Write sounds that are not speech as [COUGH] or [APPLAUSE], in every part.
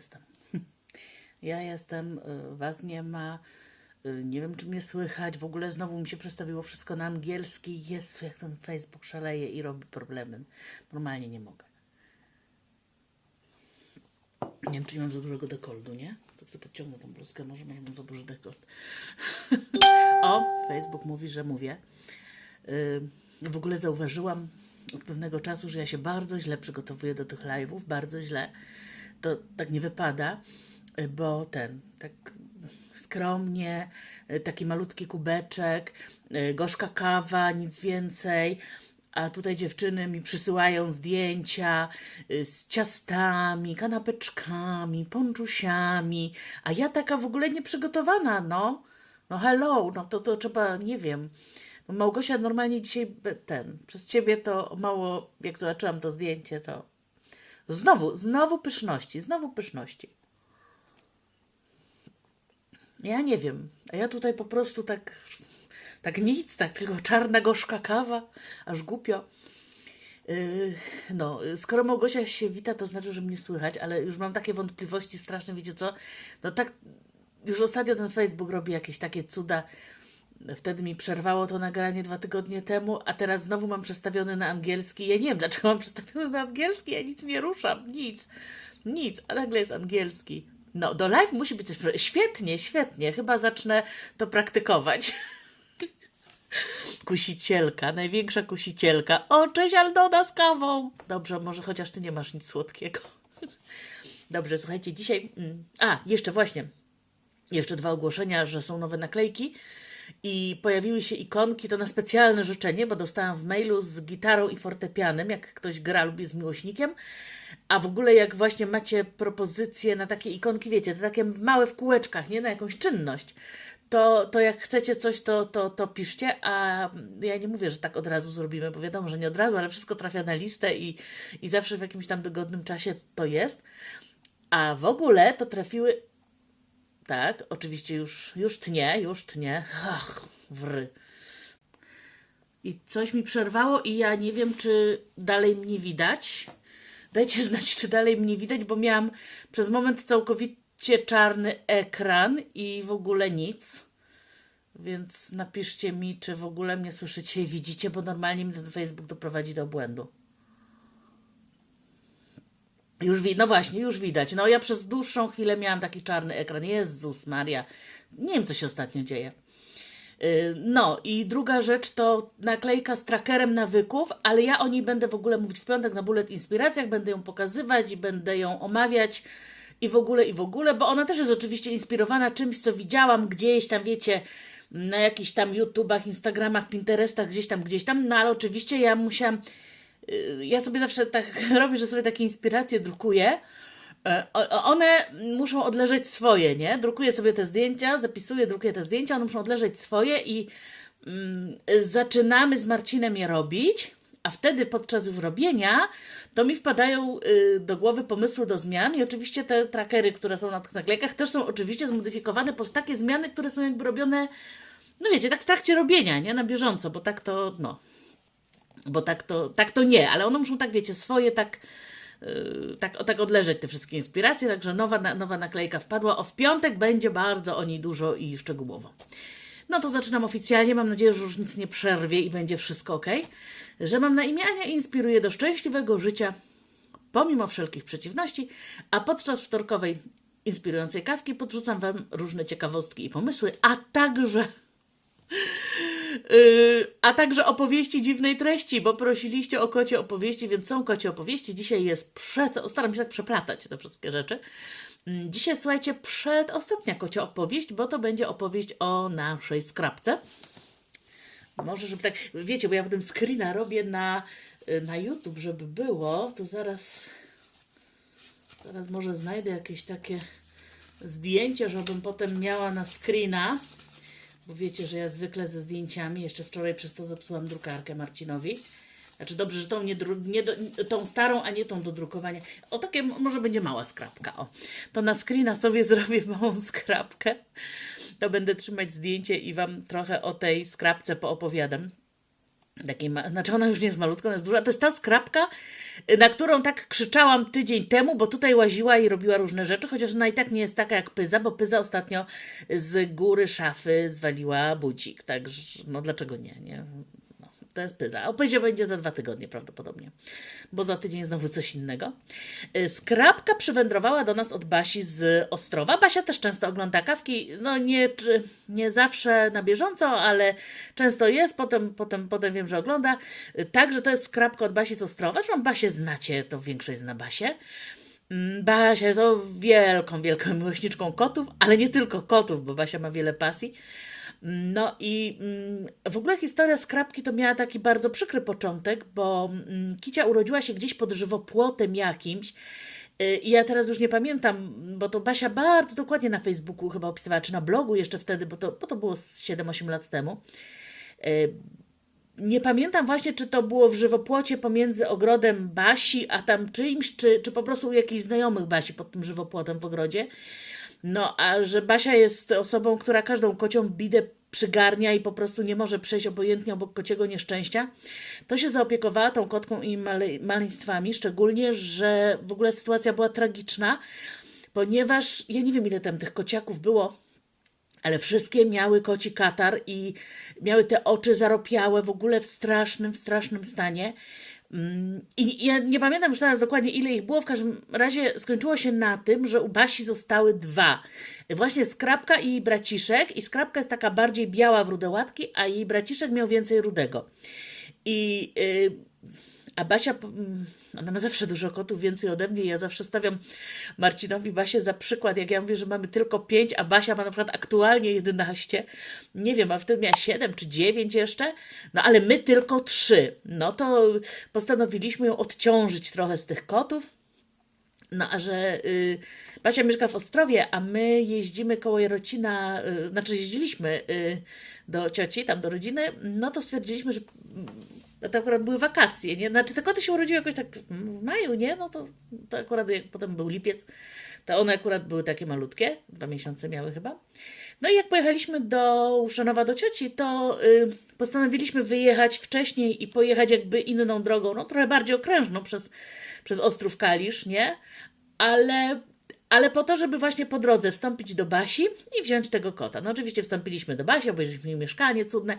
jestem. [LAUGHS] Ja jestem, y, was nie ma. y, Nie wiem, czy mnie słychać. W ogóle znowu mi się przestawiło wszystko na angielski. Jezu, jak ten Facebook szaleje i robi problemy. Normalnie nie mogę. Nie wiem, czy nie mam za dużego dekoldu, nie? Tak sobie podciągnę tą bluzkę, może, może mam za duży dekolt. [LAUGHS] o, Facebook mówi, że mówię. Yy, w ogóle zauważyłam od pewnego czasu, że ja się bardzo źle przygotowuję do tych live'ów, bardzo źle. To tak nie wypada, y, bo ten, tak skromnie, y, taki malutki kubeczek, y, gorzka kawa, nic więcej. A tutaj dziewczyny mi przysyłają zdjęcia z ciastami, kanapeczkami, ponczusiami, a ja taka w ogóle nieprzygotowana, no. No hello, no to, to trzeba, nie wiem. Małgosia normalnie dzisiaj ten, przez ciebie to mało, jak zobaczyłam to zdjęcie, to znowu, znowu pyszności, znowu pyszności. Ja nie wiem, a ja tutaj po prostu tak, tak nic, tak tylko czarna gorzka kawa, aż głupio. Yy, no, skoro Małgosia się wita, to znaczy, że mnie słychać, ale już mam takie wątpliwości straszne, wiecie co? No tak, już ostatnio ten Facebook robi jakieś takie cuda. Wtedy mi przerwało to nagranie dwa tygodnie temu, a teraz znowu mam przestawiony na angielski. Ja nie wiem, dlaczego mam przestawiony na angielski, ja nic nie ruszam, nic, nic, a nagle jest angielski. No, do live musi być coś. Świetnie, świetnie, chyba zacznę to praktykować. [LAUGHS] Kusicielka, największa kusicielka. O, cześć Aldona z kawą. Dobrze, może chociaż ty nie masz nic słodkiego. [LAUGHS] Dobrze, słuchajcie, dzisiaj... mm, A, jeszcze właśnie. Jeszcze dwa ogłoszenia, że są nowe naklejki i pojawiły się ikonki, to na specjalne życzenie, bo dostałam w mailu z gitarą i fortepianem, jak ktoś gra lub jest miłośnikiem. A w ogóle jak właśnie macie propozycje na takie ikonki, wiecie, to takie małe w kółeczkach, nie? Na jakąś czynność, to, to jak chcecie coś, to, to, to piszcie, a ja nie mówię, że tak od razu zrobimy, bo wiadomo, że nie od razu, ale wszystko trafia na listę i, i zawsze w jakimś tam dogodnym czasie to jest. A w ogóle to trafiły tak, oczywiście już, już tnie, już tnie. Ach, wry. I coś mi przerwało i ja nie wiem, czy dalej mnie widać. Dajcie [LAUGHS] znać, czy dalej mnie widać, bo miałam przez moment całkowicie czarny ekran i w ogóle nic. Więc napiszcie mi, czy w ogóle mnie słyszycie i widzicie, bo normalnie mi ten Facebook doprowadzi do błędu. Już wi- no właśnie, już widać. No ja przez dłuższą chwilę miałam taki czarny ekran. Jezus Maria. Nie wiem, co się ostatnio dzieje. Yy, No i druga rzecz to naklejka z trackerem nawyków, ale ja o niej będę w ogóle mówić w piątek na Bullet Inspiracjach, będę ją pokazywać i będę ją omawiać i w ogóle, i w ogóle, bo ona też jest oczywiście inspirowana czymś, co widziałam gdzieś tam, wiecie, na jakichś tam YouTubach, Instagramach, Pinterestach, gdzieś tam, gdzieś tam, no ale oczywiście ja musiałam Y, ja sobie zawsze tak [LAUGHS] robię, że sobie takie inspiracje drukuję. E, One muszą odleżeć swoje, nie? Drukuję sobie te zdjęcia, zapisuję, drukuję te zdjęcia, one muszą odleżeć swoje i mm, zaczynamy z Marcinem je robić, a wtedy podczas już robienia to mi wpadają y, do głowy pomysły do zmian i oczywiście te trackery, które są na tych naklejkach też są oczywiście zmodyfikowane pod takie zmiany, które są jakby robione, no wiecie, tak w trakcie robienia, nie? Na bieżąco, bo tak to, no, bo tak to, tak to nie, ale one muszą tak, wiecie, swoje tak, yy, tak, tak odleżeć te wszystkie inspiracje, także nowa, nowa naklejka wpadła. O, w piątek będzie bardzo o niej dużo i szczegółowo. No to zaczynam oficjalnie, mam nadzieję, że już nic nie przerwie i będzie wszystko ok. Że mam na imię Ania i inspiruję do szczęśliwego życia pomimo wszelkich przeciwności, a podczas wtorkowej inspirującej kawki podrzucam Wam różne ciekawostki i pomysły, a także a także opowieści dziwnej treści, bo prosiliście o kocie opowieści, więc są kocie opowieści. Dzisiaj jest przed, staram się tak przeplatać te wszystkie rzeczy. Mm, Dzisiaj, słuchajcie, przedostatnia kocia opowieść, bo to będzie opowieść o naszej skrapce. Może, żeby tak, wiecie, bo ja potem screena robię na, y, na YouTube, żeby było, to zaraz, zaraz może znajdę jakieś takie zdjęcie, żebym potem miała na screena. Bo wiecie, że ja zwykle ze zdjęciami, jeszcze wczoraj przez to zepsułam drukarkę Marcinowi. Znaczy dobrze, że tą, nie, nie do, tą starą, a nie tą do drukowania. O takie może będzie mała skrapka. O. To na screena sobie [LAUGHS] zrobię małą skrapkę. To będę trzymać zdjęcie i Wam trochę o tej skrapce poopowiadam. Takiej ma- znaczy ona już nie jest malutka, ona jest duża. To jest ta skrapka, y, na którą tak krzyczałam tydzień temu, bo tutaj łaziła i robiła różne rzeczy, chociaż ona i tak nie jest taka jak Pyza, bo Pyza ostatnio z góry szafy zwaliła budzik. Także, no dlaczego nie, nie? To jest Pyza. O Pyzie będzie za dwa tygodnie prawdopodobnie, bo za tydzień znowu coś innego. Y, Skrapka przywędrowała do nas od Basi z Ostrowa. Basia też często ogląda kawki, no nie, nie zawsze na bieżąco, ale często jest, potem, potem, potem wiem, że ogląda. Y, Także to jest skrapka od Basi z Ostrowa. Zresztą Basię znacie, to większość zna Basię. Mm, Basia jest wielką, wielką miłośniczką kotów, ale nie tylko kotów, bo Basia ma wiele pasji. No i mm, w ogóle historia skrapki to miała taki bardzo przykry początek, bo mm, Kicia urodziła się gdzieś pod żywopłotem jakimś. Y, I ja teraz już nie pamiętam, bo to Basia bardzo dokładnie na Facebooku chyba opisywała, czy na blogu jeszcze wtedy, bo to, bo to było z 7-8 lat temu. Y, Nie pamiętam właśnie, czy to było w żywopłocie pomiędzy ogrodem Basi, a tam czyimś, czy, czy po prostu u jakichś znajomych Basi pod tym żywopłotem w ogrodzie. No, a że Basia jest osobą, która każdą kocią bidę przygarnia i po prostu nie może przejść obojętnie obok kociego nieszczęścia, to się zaopiekowała tą kotką i male, maleństwami, szczególnie, że w ogóle sytuacja była tragiczna, ponieważ ja nie wiem, ile tam tych kociaków było, ale wszystkie miały koci katar i miały te oczy zaropiałe, w ogóle w strasznym, w strasznym stanie. I ja nie pamiętam już teraz dokładnie, ile ich było. W każdym razie skończyło się na tym, że u Basi zostały dwa. Właśnie Skrapka i jej braciszek. I Skrapka jest taka bardziej biała w rudełatki, a jej braciszek miał więcej rudego. I y, a Basia, mm, ona ma zawsze dużo kotów, więcej ode mnie. Ja zawsze stawiam Marcinowi Basię za przykład, jak ja mówię, że mamy tylko pięć, a Basia ma na przykład aktualnie 11. Nie wiem, a wtedy miała 7 czy 9 jeszcze. No ale my tylko trzy. No to postanowiliśmy ją odciążyć trochę z tych kotów. No, a że y, Basia mieszka w Ostrowie, a my jeździmy koło Jarocina, y, znaczy jeździliśmy y, do cioci, tam do rodziny, no to stwierdziliśmy, że mm, to akurat były wakacje, nie? Znaczy te koty się urodziły jakoś tak w maju, nie? No to, to akurat jak potem był lipiec, to one akurat były takie malutkie, dwa miesiące miały chyba. No i jak pojechaliśmy do Uszanowa do cioci, to y, postanowiliśmy wyjechać wcześniej i pojechać jakby inną drogą, no trochę bardziej okrężną przez, przez Ostrów Kalisz, nie? Ale, ale po to, żeby właśnie po drodze wstąpić do Basi i wziąć tego kota. No oczywiście wstąpiliśmy do Basi, obejrzeliśmy mieszkanie cudne,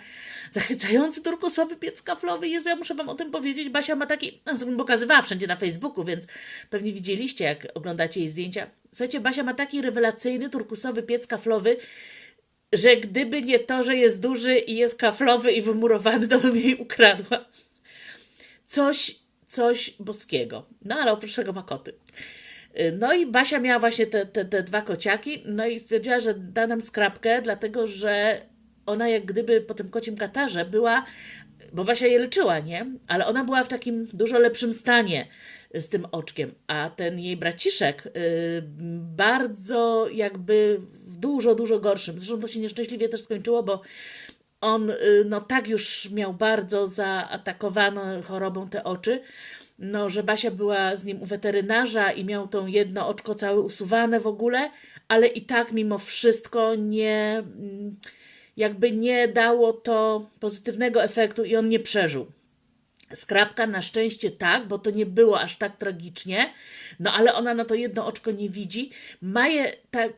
zachwycający turkusowy piec kaflowy. Jezu, ja muszę wam o tym powiedzieć. Basia ma taki, no sobie pokazywała wszędzie na Facebooku, więc pewnie widzieliście, jak oglądacie jej zdjęcia. Słuchajcie, Basia ma taki rewelacyjny turkusowy piec kaflowy, że gdyby nie to, że jest duży i jest kaflowy i wymurowany, to bym jej ukradła. Coś, coś boskiego. No ale oprócz tego ma koty. Y, No i Basia miała właśnie te, te, te dwa kociaki, no i stwierdziła, że da nam skrapkę, dlatego że ona jak gdyby po tym kocim katarze była, bo Basia je leczyła, nie? Ale ona była w takim dużo lepszym stanie z tym oczkiem, a ten jej braciszek y, bardzo jakby w dużo, dużo gorszym. Zresztą to się nieszczęśliwie też skończyło, bo on y, no tak już miał bardzo zaatakowane chorobą te oczy, no, że Basia była z nim u weterynarza i miał tą jedno oczko całe usuwane w ogóle, ale i tak mimo wszystko nie, mm, jakby nie dało to pozytywnego efektu i on nie przeżył. Skrapka na szczęście tak, bo to nie było aż tak tragicznie, no ale ona na to jedno oczko nie widzi. Ma je tak,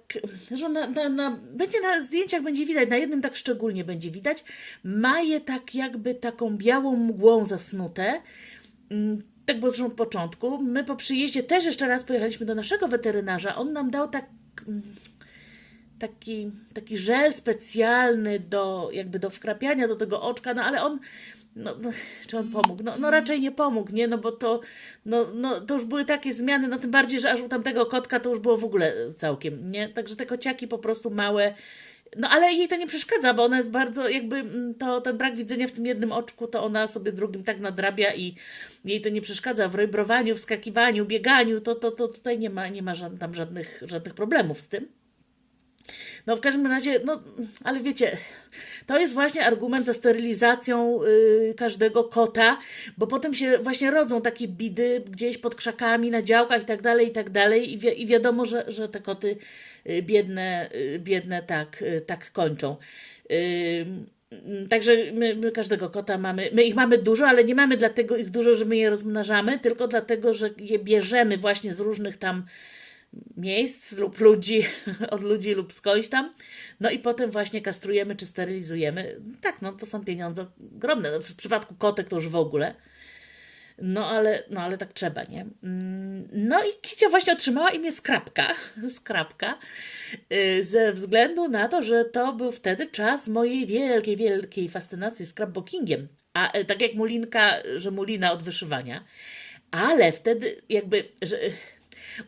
że na, na, na, będzie na zdjęciach będzie widać, na jednym tak szczególnie będzie widać, ma je tak jakby taką białą mgłą zasnute. Tak było zresztą od początku. My po przyjeździe też jeszcze raz pojechaliśmy do naszego weterynarza. On nam dał tak mm, taki, taki żel specjalny do, jakby do wkrapiania do tego oczka, no ale on, no, no czy on pomógł? No, no raczej nie pomógł, nie, no bo to, no, no to już były takie zmiany, no tym bardziej, że aż u tamtego kotka to już było w ogóle całkiem, nie, także te kociaki po prostu małe, no ale jej to nie przeszkadza, bo ona jest bardzo jakby mm, to ten brak widzenia w tym jednym oczku, to ona sobie drugim tak nadrabia i jej to nie przeszkadza w rejbrowaniu, wskakiwaniu, bieganiu, to, to, to tutaj nie ma, nie ma żad, tam żadnych, żadnych problemów z tym. No w każdym razie, no ale wiecie, to jest właśnie argument za sterylizacją y, każdego kota, bo potem się właśnie rodzą takie bidy gdzieś pod krzakami, na działkach i tak dalej, i tak dalej i, wi- i wiadomo, że, że te koty y, biedne, y, biedne tak, y, tak kończą. Y, Mm, Także my, my każdego kota mamy, my ich mamy dużo, ale nie mamy dlatego ich dużo, że my je rozmnażamy, tylko dlatego, że je bierzemy właśnie z różnych tam miejsc lub ludzi, [LAUGHS] od ludzi lub skądś tam. No i potem właśnie kastrujemy czy sterylizujemy. Tak, no to są pieniądze ogromne. No, W przypadku kotek to już w ogóle. No ale, no ale tak trzeba, nie? Mm, No i Kicia właśnie otrzymała imię Skrapka. [LAUGHS] Skrapka. y, Ze względu na to, że to był wtedy czas mojej wielkiej, wielkiej fascynacji scrapbookingiem. A y, tak jak Mulinka, że Mulina od wyszywania. Ale wtedy jakby, że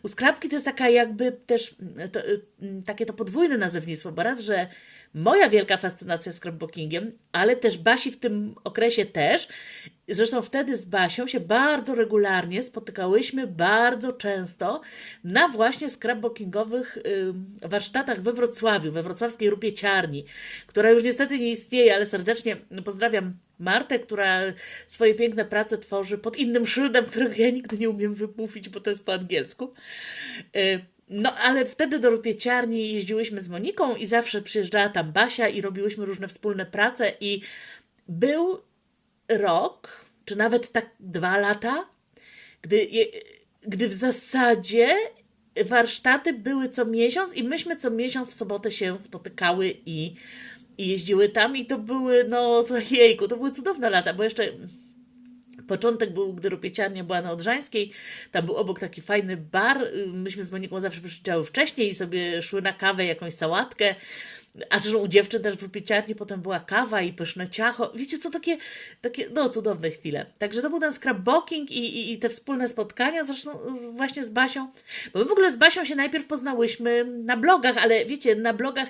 u Skrapki to jest taka jakby też to, y, takie to podwójne nazewnictwo, bo raz, że moja wielka fascynacja scrapbookingiem, ale też Basi w tym okresie też. Zresztą wtedy z Basią się bardzo regularnie spotykałyśmy, bardzo często na właśnie scrapbookingowych y, warsztatach we Wrocławiu, we wrocławskiej rupieciarni, która już niestety nie istnieje, ale serdecznie pozdrawiam Martę, która swoje piękne prace tworzy pod innym szyldem, [LAUGHS] którego ja nigdy nie umiem wymówić, bo to jest po angielsku. No, ale wtedy do rupieciarni jeździłyśmy z Moniką i zawsze przyjeżdżała tam Basia i robiłyśmy różne wspólne prace i był rok, czy nawet tak dwa lata, gdy, gdy w zasadzie warsztaty były co miesiąc i myśmy co miesiąc w sobotę się spotykały i, i jeździły tam i to były, no jejku, to były cudowne lata, bo jeszcze Początek był, gdy rupieciarnia była na Odrzańskiej, tam był obok taki fajny bar, myśmy z Moniką zawsze przyjeżdżały wcześniej i sobie szły na kawę, jakąś sałatkę, a zresztą u dziewczyn też w rupieciarni potem była kawa i pyszne ciacho. Wiecie co, takie, takie no cudowne chwile. Także to był ten scrapbooking i, i, i te wspólne spotkania, zresztą właśnie z Basią, bo my w ogóle z Basią się najpierw poznałyśmy na blogach, ale wiecie, na blogach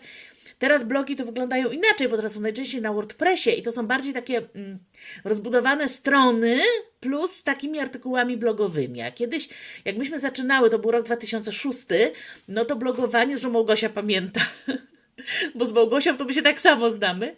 Teraz blogi to wyglądają inaczej, bo teraz są najczęściej na WordPressie i to są bardziej takie mm, rozbudowane strony plus z takimi artykułami blogowymi. A kiedyś, jak myśmy zaczynały, to był rok 2006, no to blogowanie, że Małgosia pamięta, [LAUGHS] bo z Małgosią to my się tak samo znamy,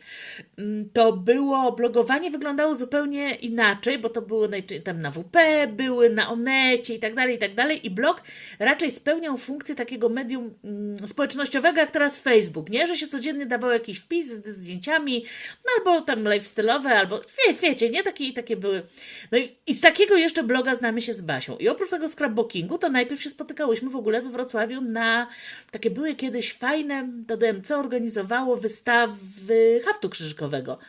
mm, to było, blogowanie wyglądało zupełnie inaczej, bo to były tam na WP, były na Onecie i tak dalej, i tak dalej i blog raczej spełniał funkcję takiego medium mm, społecznościowego, jak teraz Facebook, nie? Że się codziennie dawało jakiś wpis z zdjęciami, no albo tam lifestyle'owe, albo wie, wiecie, nie? Takie, takie były. No i, i z takiego jeszcze bloga znamy się z Basią. I oprócz tego scrapbookingu, to najpierw się spotykałyśmy w ogóle we Wrocławiu na, takie były kiedyś fajne, to DMC organizowało wystawy haftu krzyżkowego.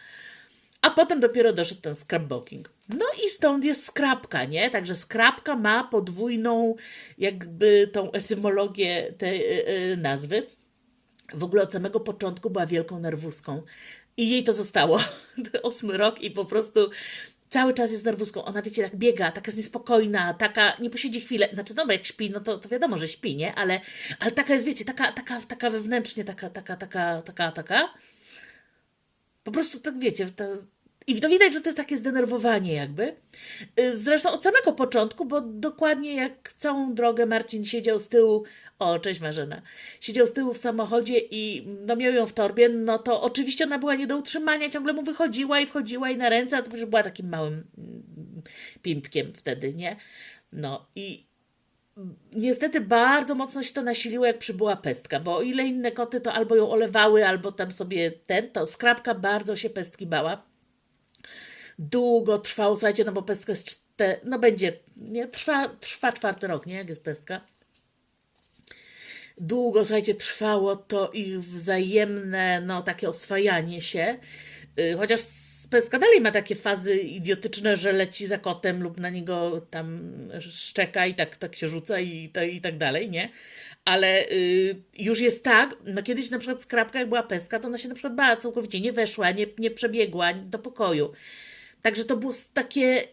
A potem dopiero doszedł ten scrapbooking. No i stąd jest skrapka, nie? Także skrapka ma podwójną jakby tą etymologię tej y, y, nazwy. W ogóle od samego początku była wielką nerwuską. I jej to zostało. [LAUGHS] Ósmy rok i po prostu cały czas jest nerwuską. Ona, wiecie, tak biega, taka jest niespokojna, taka, nie posiedzi chwilę. Znaczy, no bo jak śpi, no to, to wiadomo, że śpi, nie? Ale, ale taka jest, wiecie, taka, taka, taka wewnętrznie, taka, taka, taka, taka, taka. Po prostu tak wiecie, ta... i to widać, że to jest takie zdenerwowanie jakby. Y, Zresztą od samego początku, bo dokładnie jak całą drogę Marcin siedział z tyłu, o cześć Marzena, siedział z tyłu w samochodzie i no miał ją w torbie, no to oczywiście ona była nie do utrzymania, ciągle mu wychodziła i wchodziła i na ręce, a to już była takim małym mm, pimpkiem wtedy, nie? No i niestety bardzo mocno się to nasiliło, jak przybyła pestka, bo o ile inne koty to albo ją olewały, albo tam sobie ten, to skrapka bardzo się pestki bała. Długo trwało, słuchajcie, no bo pestka jest, czte, no będzie, nie, trwa, trwa czwarty rok, nie, jak jest pestka. Długo, słuchajcie, trwało to ich wzajemne, no takie oswajanie się, Yy, chociaż Pestka dalej ma takie fazy idiotyczne, że leci za kotem lub na niego tam szczeka i tak, tak się rzuca i, to, i tak dalej, nie? Ale y, już jest tak, no kiedyś na przykład skrapka jak była pestka, to ona się na przykład bała całkowicie, nie weszła, nie, nie przebiegła do pokoju. Także to było takie,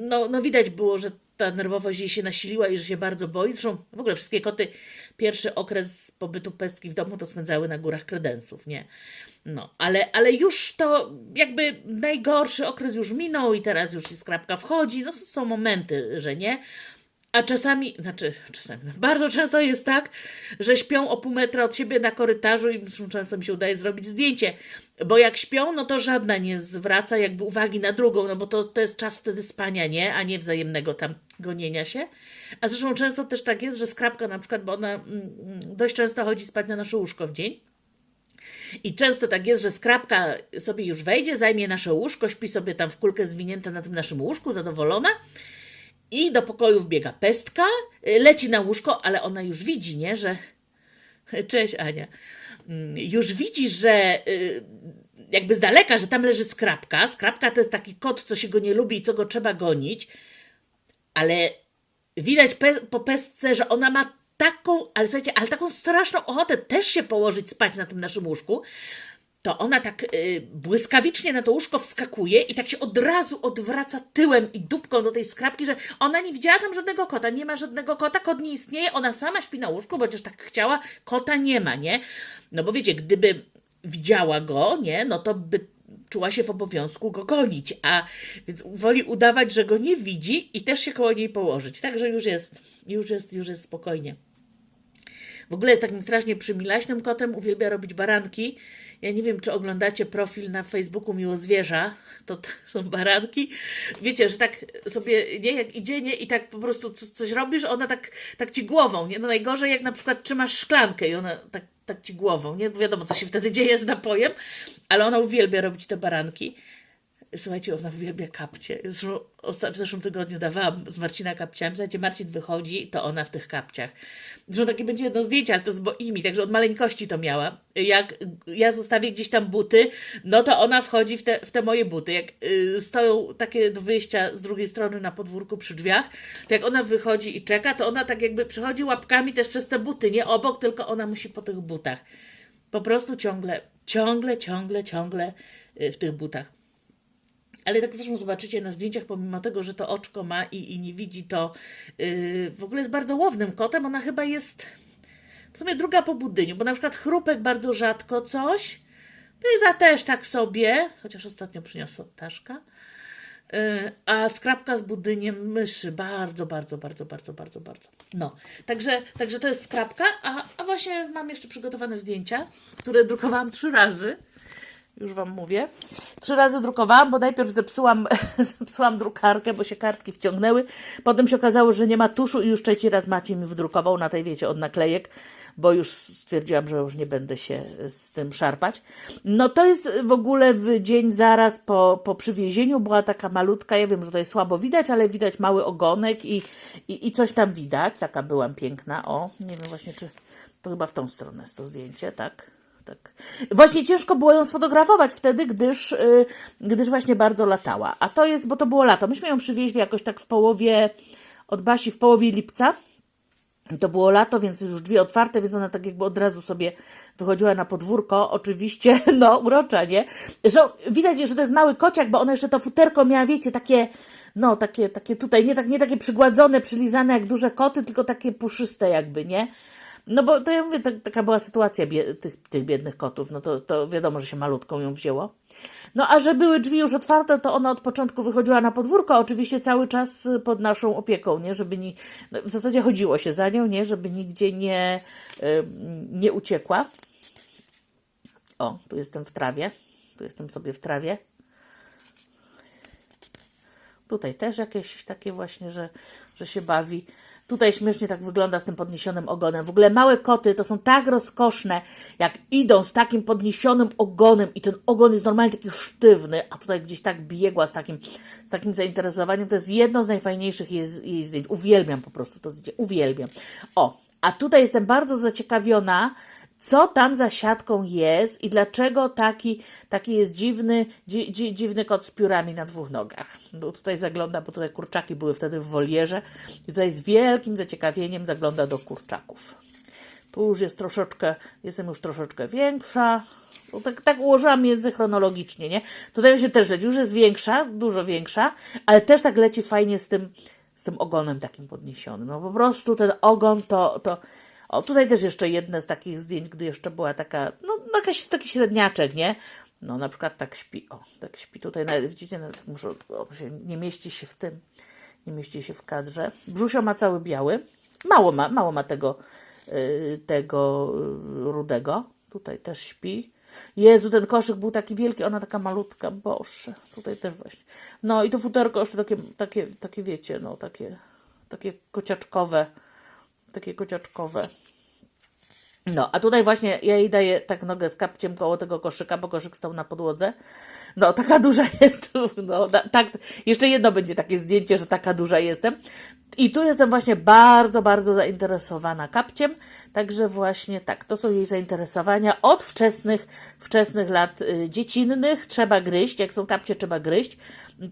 no, no widać było, że ta nerwowość jej się nasiliła i że się bardzo boi. Zresztą w ogóle wszystkie koty pierwszy okres pobytu pestki w domu to spędzały na górach kredensów, nie? No, ale, ale już to jakby najgorszy okres już minął i teraz już i skrapka wchodzi. No są, są momenty, że nie. A czasami, znaczy czasami, bardzo często jest tak, że śpią o pół metra od siebie na korytarzu i często mi się udaje zrobić zdjęcie, bo jak śpią, no to żadna nie zwraca jakby uwagi na drugą, no bo to, to jest czas wtedy spania, nie? A nie wzajemnego tam gonienia się. A zresztą często też tak jest, że skrapka na przykład, bo ona mm, mm, dość często chodzi spać na nasze łóżko w dzień, I często tak jest, że skrapka sobie już wejdzie, zajmie nasze łóżko, śpi sobie tam w kulkę zwinięta na tym naszym łóżku, zadowolona. I do pokoju wbiega pestka, y, leci na łóżko, ale ona już widzi, nie, że. [LAUGHS] Cześć, Ania. Mm, Już widzi, że y, jakby z daleka, że tam leży skrapka. Skrapka to jest taki kot, co się go nie lubi i co go trzeba gonić, ale widać pe- po pestce, że ona ma taką, ale słuchajcie, ale taką straszną ochotę też się położyć spać na tym naszym łóżku, to ona tak y, błyskawicznie na to łóżko wskakuje i tak się od razu odwraca tyłem i dupką do tej skrapki, że ona nie widziała tam żadnego kota, nie ma żadnego kota, kot nie istnieje, ona sama śpi na łóżku, bo chociaż tak chciała, kota nie ma, nie? No bo wiecie, gdyby widziała go, nie, no to by czuła się w obowiązku go gonić, a więc woli udawać, że go nie widzi i też się koło niej położyć. Także już jest, już jest, już jest spokojnie. W ogóle jest takim strasznie przymilaśnym kotem, uwielbia robić baranki. Ja nie wiem, czy oglądacie profil na Facebooku Miłozwierza, to [LAUGHS] są baranki. Wiecie, że tak sobie, nie, jak idzie, nie, i tak po prostu co, coś robisz, ona tak, tak ci głową, nie? No najgorzej, jak na przykład trzymasz szklankę i ona tak, tak ci głową, nie? Wiadomo, co się wtedy dzieje z napojem, ale ona uwielbia robić te baranki. Słuchajcie, ona uwielbia kapcie. W zeszłym tygodniu dawałam z Marcina kapciami. Słuchajcie, Marcin wychodzi, to ona w tych kapciach. Zresztą takie będzie jedno zdjęcie, ale to z moimi, także od maleńkości to miała. Jak ja zostawię gdzieś tam buty, no to ona wchodzi w te, w te moje buty. Jak y, stoją takie do wyjścia z drugiej strony na podwórku przy drzwiach, to jak ona wychodzi i czeka, to ona tak jakby przechodzi łapkami też przez te buty, nie obok, tylko ona musi po tych butach. Po prostu ciągle, ciągle, ciągle, ciągle y, w tych butach. Ale tak zresztą zobaczycie na zdjęciach, pomimo tego, że to oczko ma i, i nie widzi, to yy, w ogóle jest bardzo łownym kotem. Ona chyba jest w sumie druga po budyniu, bo na przykład chrupek bardzo rzadko coś. Pyza też tak sobie, chociaż ostatnio przyniosła ptaszka. Yy, a skrapka z budyniem myszy bardzo, bardzo, bardzo, bardzo, bardzo, bardzo. No, także, także to jest skrapka, a, a właśnie mam jeszcze przygotowane zdjęcia, które drukowałam trzy razy już Wam mówię. Trzy razy drukowałam, bo najpierw zepsułam, [LAUGHS] zepsułam drukarkę, bo się kartki wciągnęły. Potem się okazało, że nie ma tuszu i już trzeci raz Maciej mi wydrukował na tej, wiecie, od naklejek, bo już stwierdziłam, że już nie będę się z tym szarpać. No to jest w ogóle w dzień zaraz po, po przywiezieniu. Była taka malutka, ja wiem, że tutaj słabo widać, ale widać mały ogonek i, i, i coś tam widać. Taka byłam piękna. O, nie wiem właśnie, czy to chyba w tą stronę jest to zdjęcie, tak? Tak. Właśnie ciężko było ją sfotografować wtedy, gdyż, y, gdyż właśnie bardzo latała. A to jest, bo to było lato. Myśmy ją przywieźli jakoś tak w połowie, od Basi w połowie lipca. To było lato, więc już drzwi otwarte, więc ona tak jakby od razu sobie wychodziła na podwórko. Oczywiście, [LAUGHS] no, urocza, nie? Że widać, że to jest mały kociak, bo ona jeszcze to futerko miała, wiecie, takie, no, takie, takie tutaj, nie, tak, nie takie przygładzone, przylizane jak duże koty, tylko takie puszyste jakby, nie? No bo to ja mówię, tak, taka była sytuacja bie, tych, tych biednych kotów, no to, to wiadomo, że się malutką ją wzięło. No a że były drzwi już otwarte, to ona od początku wychodziła na podwórko, oczywiście cały czas pod naszą opieką, nie, żeby ni, no w zasadzie chodziło się za nią, nie, żeby nigdzie nie, nie uciekła. O, tu jestem w trawie, tu jestem sobie w trawie. Tutaj też jakieś takie właśnie, że, że się bawi. Tutaj śmiesznie tak wygląda z tym podniesionym ogonem. W ogóle małe koty to są tak rozkoszne, jak idą z takim podniesionym ogonem i ten ogon jest normalnie taki sztywny, a tutaj gdzieś tak biegła z takim, z takim zainteresowaniem. To jest jedno z najfajniejszych jej, jej zdjęć. Uwielbiam po prostu to zdjęcie. Uwielbiam. O, a tutaj jestem bardzo zaciekawiona, co tam za siatką jest i dlaczego taki, taki jest dziwny, dzi, dzi, dziwny kot z piórami na dwóch nogach. No, tutaj zagląda, bo tutaj kurczaki były wtedy w wolierze i tutaj z wielkim zaciekawieniem zagląda do kurczaków. Tu już jest troszeczkę, jestem już troszeczkę większa. Bo tak, tak ułożyłam między chronologicznie, nie? Tutaj się też leci, już jest większa, dużo większa, ale też tak leci fajnie z tym, z tym ogonem takim podniesionym. No po prostu ten ogon to, to o, tutaj też jeszcze jedne z takich zdjęć, gdy jeszcze była taka, no jakaś, taki średniaczek, nie? No na przykład tak śpi, o, tak śpi tutaj, nawet widzicie, nawet muszę, o, nie mieści się w tym, nie mieści się w kadrze. Brzusio ma cały biały, mało ma, mało ma tego, yy, tego yy, rudego, tutaj też śpi. Jezu, ten koszyk był taki wielki, ona taka malutka, boże, tutaj też właśnie. No i to futerko jeszcze takie, takie, takie wiecie, no takie, takie kociaczkowe, takie kociaczkowe. No, a tutaj właśnie ja jej daję tak nogę z kapciem koło tego koszyka, bo koszyk stał na podłodze. No, taka duża [LAUGHS] jest. No, tak, jeszcze jedno będzie takie zdjęcie, że taka duża jestem. I tu jestem właśnie bardzo, bardzo zainteresowana kapciem. Także właśnie tak, to są jej zainteresowania od wczesnych, wczesnych lat y, dziecinnych. Trzeba gryźć, jak są kapcie, trzeba gryźć.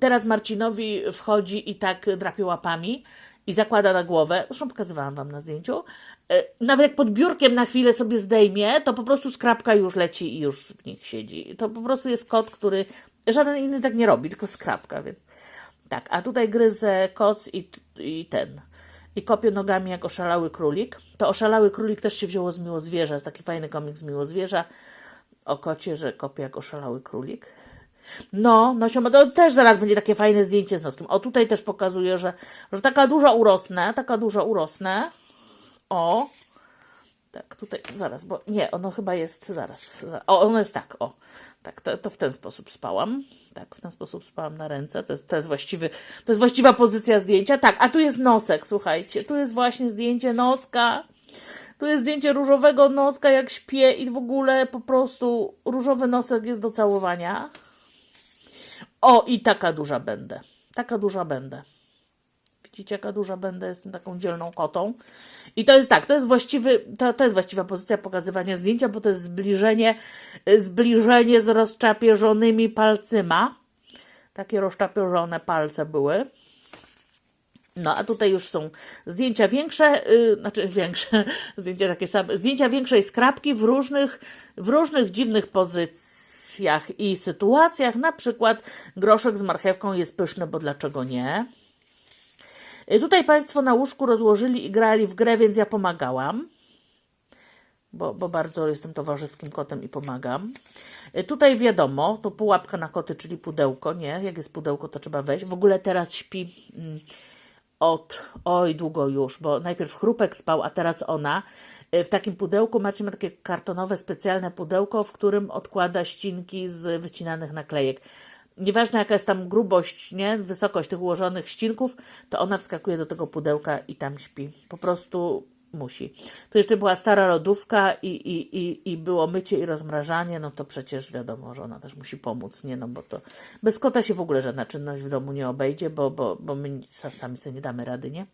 Teraz Marcinowi wchodzi i tak drapie łapami i zakłada na głowę. Zresztą pokazywałam Wam na zdjęciu. E, Nawet jak pod biurkiem na chwilę sobie zdejmie, to po prostu skrapka już leci i już w nich siedzi. To po prostu jest kot, który żaden inny tak nie robi, tylko skrapka. Więc... Tak, a tutaj gryzę koc i, i ten. I kopie nogami jak oszalały królik. To oszalały królik też się wzięło z Miłozwierza. Jest taki fajny komik z Miłozwierza o kocie, że kopie jak oszalały królik. No, no sioma, to też zaraz będzie takie fajne zdjęcie z noskiem. O, tutaj też pokazuje, że, że taka duża urosnę, taka duża urosnę. O, tak, tutaj, zaraz, bo nie, ono chyba jest, zaraz, za- o, ono jest tak, o, tak, to, to w ten sposób spałam, tak, w ten sposób spałam na ręce, to jest, to jest właściwy, to jest właściwa pozycja zdjęcia, tak, a tu jest nosek, słuchajcie, tu jest właśnie zdjęcie noska, tu jest zdjęcie różowego noska, jak śpię i w ogóle po prostu różowy nosek jest do całowania. O, i taka duża będę, taka duża będę. Widzicie, jaka duża będę, jestem taką dzielną kotą. I to jest tak, to jest właściwy, to, to jest właściwa pozycja pokazywania zdjęcia, bo to jest zbliżenie, zbliżenie z rozczapieżonymi palcyma. Takie rozczapieżone palce były. No, a tutaj już są zdjęcia większe, yy, znaczy większe, [LAUGHS] zdjęcia takie same, zdjęcia większej skrapki w różnych, w różnych dziwnych pozycjach i sytuacjach. Na przykład groszek z marchewką jest pyszny, bo dlaczego nie? Y, Tutaj Państwo na łóżku rozłożyli i grali w grę, więc ja pomagałam. Bo, bo bardzo jestem towarzyskim kotem i pomagam. Y, Tutaj wiadomo, to pułapka na koty, czyli pudełko, nie? Jak jest pudełko, to trzeba wejść. W ogóle teraz śpi mm, od, oj, długo już, bo najpierw chrupek spał, a teraz ona. Y, W takim pudełku Marcin ma takie kartonowe, specjalne pudełko, w którym odkłada ścinki z wycinanych naklejek. Nieważne jaka jest tam grubość, nie, wysokość tych ułożonych ścinków, to ona wskakuje do tego pudełka i tam śpi. Po prostu musi. Tu jeszcze była stara lodówka i, i, i, i było mycie i rozmrażanie, no to przecież wiadomo, że ona też musi pomóc, nie, no bo to bez kota się w ogóle żadna czynność w domu nie obejdzie, bo, bo, bo my sa- sami sobie nie damy rady, nie?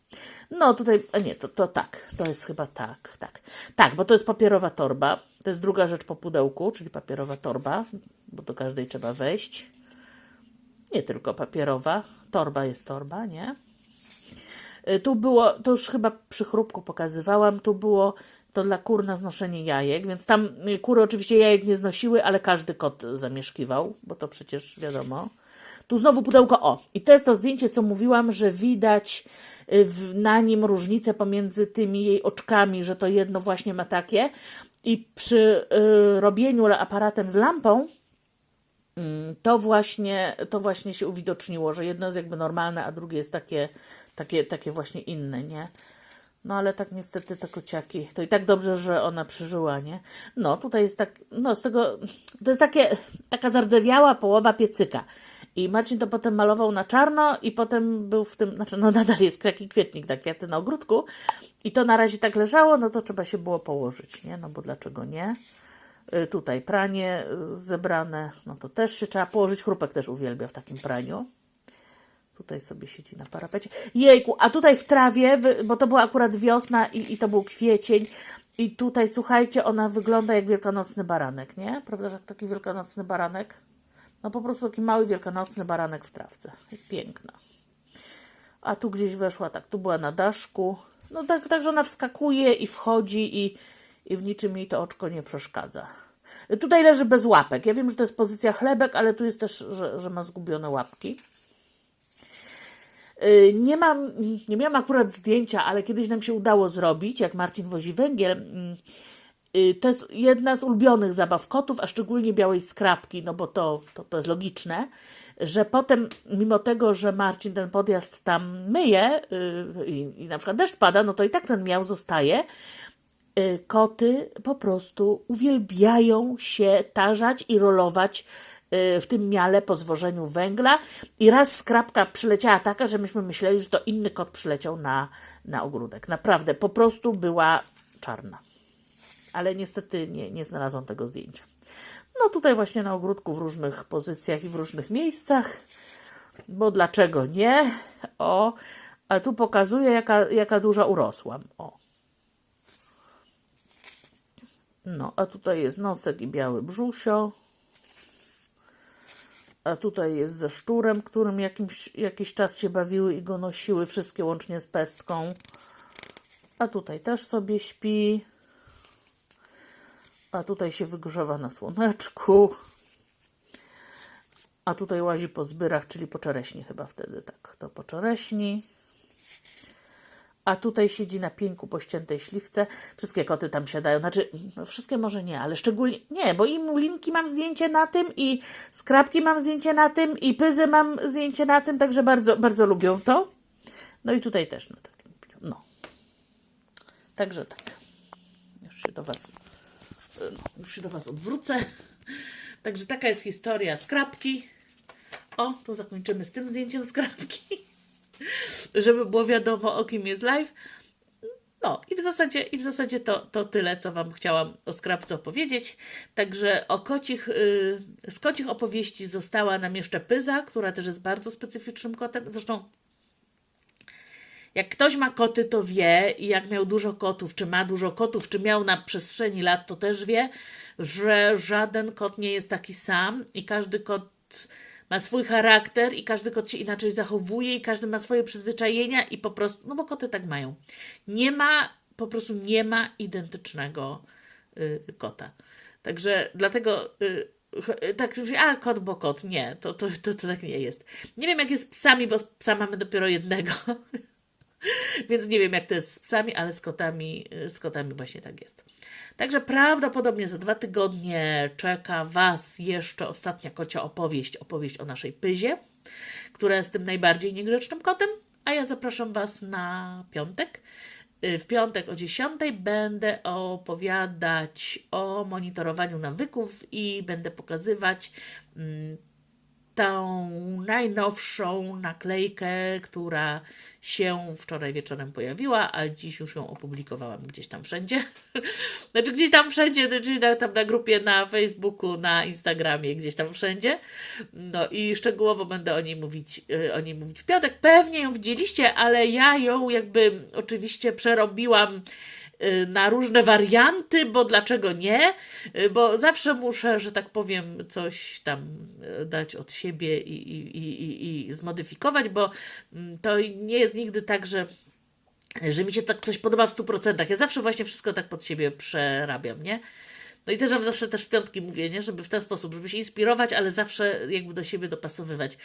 No tutaj, a nie, to, to tak, to jest chyba tak, tak. Tak, bo to jest papierowa torba, to jest druga rzecz po pudełku, czyli papierowa torba, bo do każdej trzeba wejść. Nie tylko papierowa, torba jest torba, nie? Y, Tu było, to już chyba przy chrupku pokazywałam, tu było to dla kur na znoszenie jajek, więc tam y, kury oczywiście jajek nie znosiły, ale każdy kot zamieszkiwał, bo to przecież wiadomo. Tu znowu pudełko, o, i to jest to zdjęcie, co mówiłam, że widać y, w, na nim różnicę pomiędzy tymi jej oczkami, że to jedno właśnie ma takie i przy y, robieniu aparatem z lampą, to właśnie, to właśnie się uwidoczniło, że jedno jest jakby normalne, a drugie jest takie, takie, takie właśnie inne, nie? No ale tak niestety te kociaki, to i tak dobrze, że ona przeżyła, nie? No tutaj jest tak, no z tego, to jest takie, taka zardzewiała połowa piecyka. I Marcin to potem malował na czarno i potem był w tym, znaczy no [LAUGHS] nadal jest taki kwietnik na kwiaty na ogródku i to na razie tak leżało, no to trzeba się było położyć, nie? No bo dlaczego nie? Y, Tutaj pranie y, zebrane, no to też się trzeba położyć. Chrupek też uwielbia w takim praniu. Tutaj sobie siedzi na parapecie. Jejku, a tutaj w trawie, bo to była akurat wiosna i, i to był kwiecień. I tutaj, słuchajcie, ona wygląda jak wielkanocny baranek, nie? Prawda, że taki wielkanocny baranek? No po prostu taki mały wielkanocny baranek w trawce. Jest piękna. A tu gdzieś weszła, tak, tu była na daszku. No tak, tak że ona wskakuje i wchodzi i, i w niczym jej to oczko nie przeszkadza. Tutaj leży bez łapek. Ja wiem, że to jest pozycja chlebek, ale tu jest też, że, że ma zgubione łapki. Y, Nie mam, nie miałam akurat zdjęcia, ale kiedyś nam się udało zrobić, jak Marcin wozi węgiel. mm, y, To jest jedna z ulubionych zabaw kotów, a szczególnie białej skrapki, no bo to, to, to jest logiczne, że potem, mimo tego, że Marcin ten podjazd tam myje y, i, i na przykład deszcz pada, no to i tak ten miał zostaje. Koty po prostu uwielbiają się tarzać i rolować w tym miale po zwożeniu węgla. I raz skrapka przyleciała taka, że myśmy myśleli, że to inny kot przyleciał na, na ogródek. Naprawdę, po prostu była czarna. ale niestety nie, nie znalazłam tego zdjęcia. No tutaj właśnie na ogródku w różnych pozycjach i w różnych miejscach, bo dlaczego nie? O, a tu pokazuję, jaka, jaka duża urosłam. O. No, a tutaj jest nosek i biały brzusio. A tutaj jest ze szczurem, którym jakimś, jakiś czas się bawiły i go nosiły, wszystkie łącznie z pestką. A tutaj też sobie śpi. A tutaj się wygrzewa na słoneczku. A tutaj łazi po zbyrach, czyli po czereśni chyba wtedy, tak, to po czereśni. A tutaj siedzi na pieńku po ściętej śliwce. Wszystkie koty tam siadają. Znaczy, no wszystkie może nie, ale szczególnie. Nie, bo i mulinki mam zdjęcie na tym, i skrapki mam zdjęcie na tym, i pyzy mam zdjęcie na tym, także bardzo, bardzo lubią to. No i tutaj też na takim. No. Także tak. Już się do Was. No, już się do Was odwrócę. Także taka jest historia skrapki. O, to zakończymy z tym zdjęciem skrapki [LAUGHS] żeby było wiadomo, o kim jest live. No i w zasadzie, i w zasadzie to, to tyle, co Wam chciałam o skrapce opowiedzieć. Także o kocich, yy, z kocich opowieści została nam jeszcze Pyza, która też jest bardzo specyficznym kotem. Zresztą jak ktoś ma koty, to wie i jak miał dużo kotów, czy ma dużo kotów, czy miał na przestrzeni lat, to też wie, że żaden kot nie jest taki sam i każdy kot ma swój charakter i każdy kot się inaczej zachowuje i każdy ma swoje przyzwyczajenia i po prostu, no bo koty tak mają. Nie ma, po prostu nie ma identycznego y, kota. Także dlatego y, tak, a kot, bo kot. Nie, to, to, to, to tak nie jest. Nie wiem jak jest z psami, bo z psa mamy dopiero jednego. [LAUGHS] Więc nie wiem, jak to jest z psami, ale z kotami, z kotami właśnie tak jest. Także prawdopodobnie za dwa tygodnie czeka Was jeszcze ostatnia kocia opowieść, opowieść o naszej pyzie, która jest tym najbardziej niegrzecznym kotem, a ja zapraszam Was na piątek. W piątek o 10 będę opowiadać o monitorowaniu nawyków i będę pokazywać mm, tą najnowszą naklejkę, która się wczoraj wieczorem pojawiła, a dziś już ją opublikowałam gdzieś tam wszędzie. [LAUGHS] znaczy gdzieś tam wszędzie, czyli na, tam na grupie na Facebooku, na Instagramie, gdzieś tam wszędzie. No i szczegółowo będę o niej mówić, y, o niej mówić w piątek. Pewnie ją widzieliście, ale ja ją jakby oczywiście przerobiłam na różne warianty, bo dlaczego nie? Y, bo zawsze muszę, że tak powiem, coś tam y, dać od siebie i, i, i, i zmodyfikować, bo mm, to nie jest nigdy tak, że że mi się tak coś podoba w 100%. Ja zawsze właśnie wszystko tak pod siebie przerabiam, nie? No i też ja zawsze też w piątki mówię, nie? żeby w ten sposób, żeby się inspirować, ale zawsze jakby do siebie dopasowywać.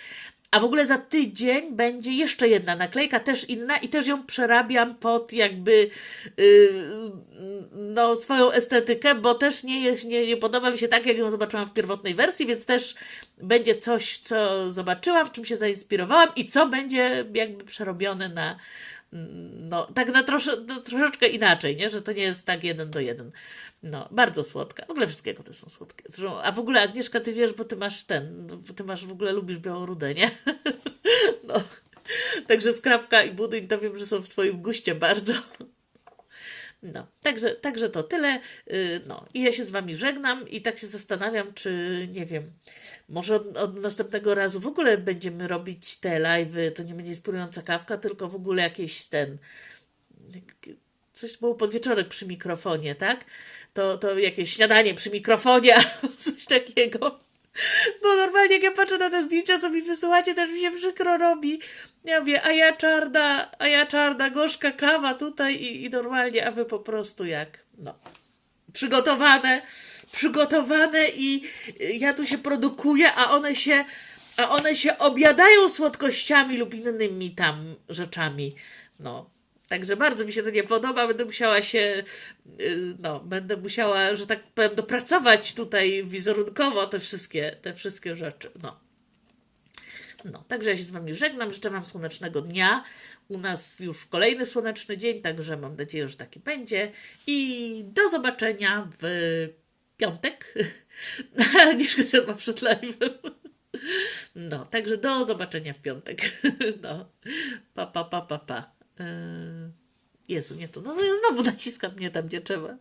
A w ogóle za tydzień będzie jeszcze jedna naklejka, też inna i też ją przerabiam pod jakby yy, no, swoją estetykę, bo też nie, jest, nie, nie podoba mi się tak, jak ją zobaczyłam w pierwotnej wersji, więc też będzie coś, co zobaczyłam, czym się zainspirowałam i co będzie jakby przerobione na no, tak na trosze, no, troszeczkę inaczej, nie? że to nie jest tak jeden do jeden. No, bardzo słodka. W ogóle wszystkie koty są słodkie. Zresztą, a w ogóle Agnieszka, ty wiesz, bo ty masz ten, no, bo ty masz w ogóle, lubisz białorudę, nie? [LAUGHS] no. Także skrapka i budyń to wiem, że są w twoim guście bardzo. No, także, także to tyle. Y, no, i ja się z Wami żegnam i tak się zastanawiam, czy nie wiem, może od, od następnego razu w ogóle będziemy robić te live'y, to nie będzie inspirująca kawka, tylko w ogóle jakieś ten coś było podwieczorek przy mikrofonie, tak? To, to jakieś śniadanie przy mikrofonie, [LAUGHS] coś takiego. Bo normalnie jak ja patrzę na te zdjęcia, co mi wysyłacie, też mi się przykro robi. Ja mówię, a ja czarna, a ja czarna, gorzka kawa tutaj i, i normalnie, a wy po prostu jak, no, przygotowane, przygotowane i ja tu się produkuję, a one się, a one się obiadają słodkościami lub innymi tam rzeczami. No, Także bardzo mi się to nie podoba, będę musiała się, y, no, będę musiała, że tak powiem, dopracować tutaj wizerunkowo te wszystkie, te wszystkie rzeczy, no. No, także ja się z Wami żegnam, życzę Wam słonecznego dnia. U nas już kolejny słoneczny dzień, także mam nadzieję, że taki będzie. I do zobaczenia w piątek. [LAUGHS] Agnieszka zjadła przed live'em. No, także do zobaczenia w piątek. [LAUGHS] No, pa, pa, pa, pa, pa. Jezu, nie to. No znowu naciskam mnie tam, gdzie trzeba.